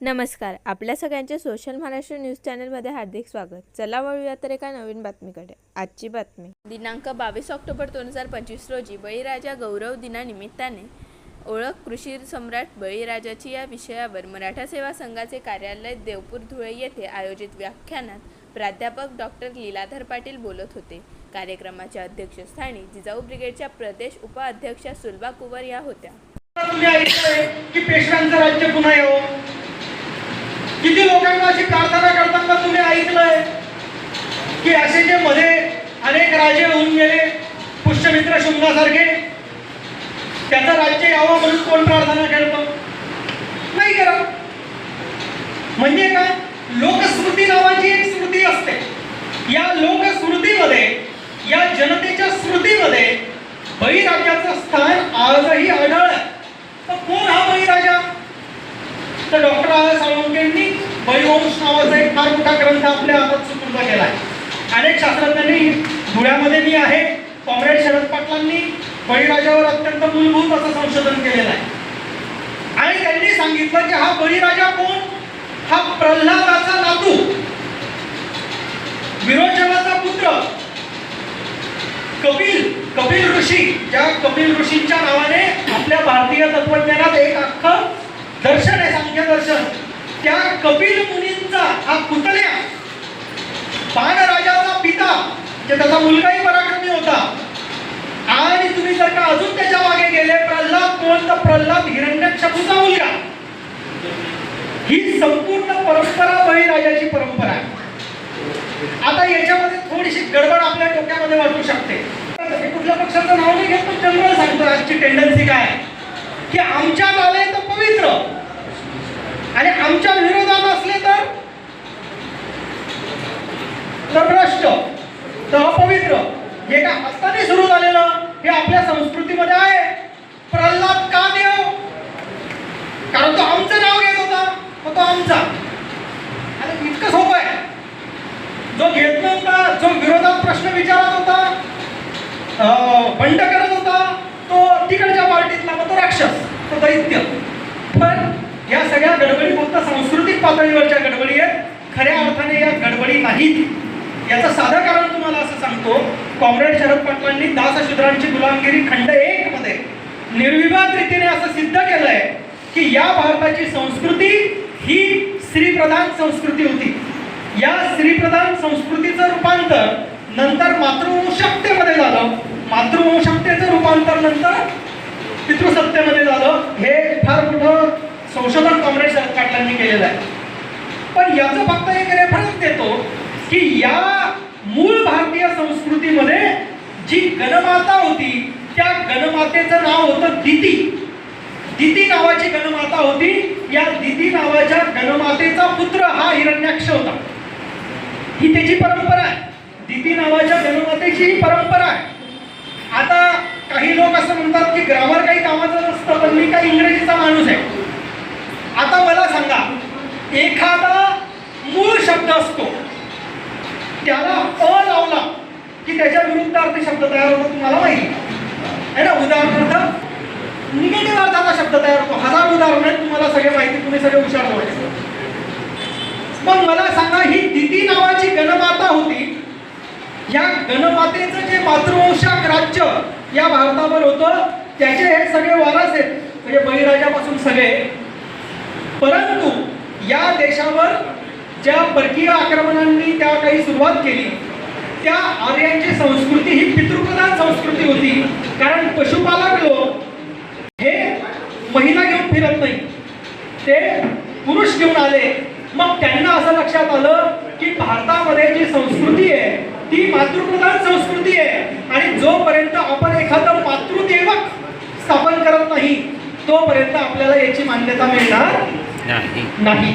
नमस्कार आपल्या सगळ्यांचे सोशल महाराष्ट्र न्यूज चॅनलमध्ये हार्दिक स्वागत. चला वळूया तर एका नवीन बातमीकडे. आजची बातमी. दिनांक बावीस ऑक्टोबर दोन हजार पंचवीस रोजी बळीराजा गौरव दिनानिमित्ताने ओळख कृषी सम्राट बळीराजाची या विषयावर मराठा सेवा संघाचे कार्यालय देवपूर धुळे येथे आयोजित व्याख्यानात प्राध्यापक डॉक्टर लीलाधर पाटील बोलत होते. कार्यक्रमाच्या अध्यक्षस्थानी जिजाऊ ब्रिगेडच्या प्रदेश उपाध्यक्षा सुलभा कुवर या होत्या तुम्ही ऐकलंय की पेशव्यांचं राज्य पुन्हा येऊ किती लोकांना अशी प्रार्थना करताना तुम्ही ऐकलंय? की असे जे मध्ये अनेक राजे होऊन गेले पुष्यमित्र शुंगासारखे त्याचं राज्य यावं म्हणून कोण प्रार्थना करतो? नाही करा म्हणजे काय लोकस्मृती नावाची एक स्मृती असते. या लोकस्मृतीमध्ये या जनतेच्या स्मृतीमध्ये बळीराजाचं स्थान आजही आढळलं. तर कोण हा बळीराजा? तर डॉक्टर आर साळुंकेंनी बळीवंश नावाचा एक फार मोठा ग्रंथ आपल्या हातात सुपूर्द केला आहे अनेक शास्त्रज्ञांनी धुळ्यामध्ये मी आहे कॉम्रेड शरद पाटलांनी बळीराजावर अत्यंत मूलभूत असं संशोधन केलेलं आहे. आणि त्यांनी सांगितलं की हा बळीराजा कोण? हा प्रल्हादाचा नातू. विरोचनाचा पुत्र. कपिल कपिल ऋषी. ज्या कपिल ऋषींच्या नावाने आपल्या भारतीय तत्वज्ञानात एक अख्खं दर्शन आहे सांख्य दर्शन त्या कपिल मुनींचा हा पुतण्या बाणराजाचा पिता जे त्याचा मुलगाही पराक्रमी होता. आणि तुम्ही जर का अजून त्याच्यामागे गेले प्रल्हाद कोण तर प्रल्हाद हिरण्यक्षपूचा मुलगा. ही संपूर्ण परंपरा बळीराजाची परंपरा आहे. आता याच्यामध्ये थोडीशी गडबड आपल्या डोक्यामध्ये वाटू शकते. मी कुठल्या पक्षाचं नाव नाही घेत पण जनरल सांगतो आजची टेंडन्सी काय आहे? की आमच्या आले तर आणि आमच्या विरोधात असले तर? भ्रष्ट तर अपवित्र. हे काय आत्ताने सुरू झालेलं हे आपल्या संस्कृतीमध्ये आहे. प्रल्हाद का देव? कारण तो आमचं नाव घेत होता. मग तो आमचा. आणि इतकं सोपं आहे. जो घेत नव्हता जो विरोधात प्रश्न विचारत होता अं, बंड करत होता तो तिकडच्या पार्टीतला मग तो राक्षस तो दैत्य पण या सगळ्या गडबडी फक्त सांस्कृतिक पातळीवरच्या गडबडी आहेत. खऱ्या अर्थाने या गडबडी नाहीत. याचं साधं कारण तुम्हाला असं सांगतो कॉम्रेड शरद पाटलांनी दासशूद्रांची गुलामगिरी खंड एक मध्ये निर्विवाद रीतीने असं सिद्ध केलंय की या भारताची संस्कृती ही स्त्रीप्रधान संस्कृती होती. या स्त्रीप्रधान संस्कृतीचं रूपांतर नंतर मातृवंशकतेमध्ये झालं. मातृवंशकतेचं रूपांतर नंतर पितृसत्तेमध्ये झालं. हे फार मोठं संशोधन कॉम्रेड शरद पाटलांनी केलेलं आहे. पण याचं फक्त एक रेफरन्स देतो की या मूळ भारतीय संस्कृतीमध्ये जी गणमाता होती त्या गणमातेचं नाव होतं दिती. दिती नावाची गणमाता होती. या दिती नावाच्या गणमातेचा पुत्र हा हिरण्याक्ष होता. ही त्याची परंपरा आहे. दिती नावाच्या गणमातेची ही परंपरा आहे. आता काही लोक असं म्हणतात की ग्रामर काही कामाचं नसतं पण मी काही इंग्रजीचा माणूस आहे. आता मला सांगा एखादा मूळ शब्द असतो त्याला अ लावला की त्याच्या विरुद्धार्थी शब्द तयार होतो तुम्हाला माहिती. आहे ना? उदाहरणार्थ निगेटिव्ह अर्थाचा शब्द तयार होतो. हजार उदाहरण आहेत तुम्हाला सगळे माहिती तुम्ही सगळे हुशार व्हायचे पण मला सांगा ही दिती नावाची गणमाता होती. या गणमातेचं जे मातृवंशाक राज्य या भारतावर होतं त्याचे हे सगळे वारस आहेत. म्हणजे बळीराजापासून सगळे. परंतु या देशावर ज्या परकीय आक्रमणांनी त्या काही सुरुवात केली त्या आर्यांची संस्कृती ही पितृप्रधान संस्कृती होती. कारण पशुपालक लोक हे महिला घेऊन फिरत नाही. ते पुरुष घेऊन आले. मग त्यांना असं लक्षात आलं की भारतामध्ये जी संस्कृती आहे ती मातृप्रधान संस्कृती आहे. आणि जोपर्यंत आपण एखादं मातृदेवक स्थापन करत नाही तोपर्यंत आपल्याला याची मान्यता मिळणार नाही. नाही.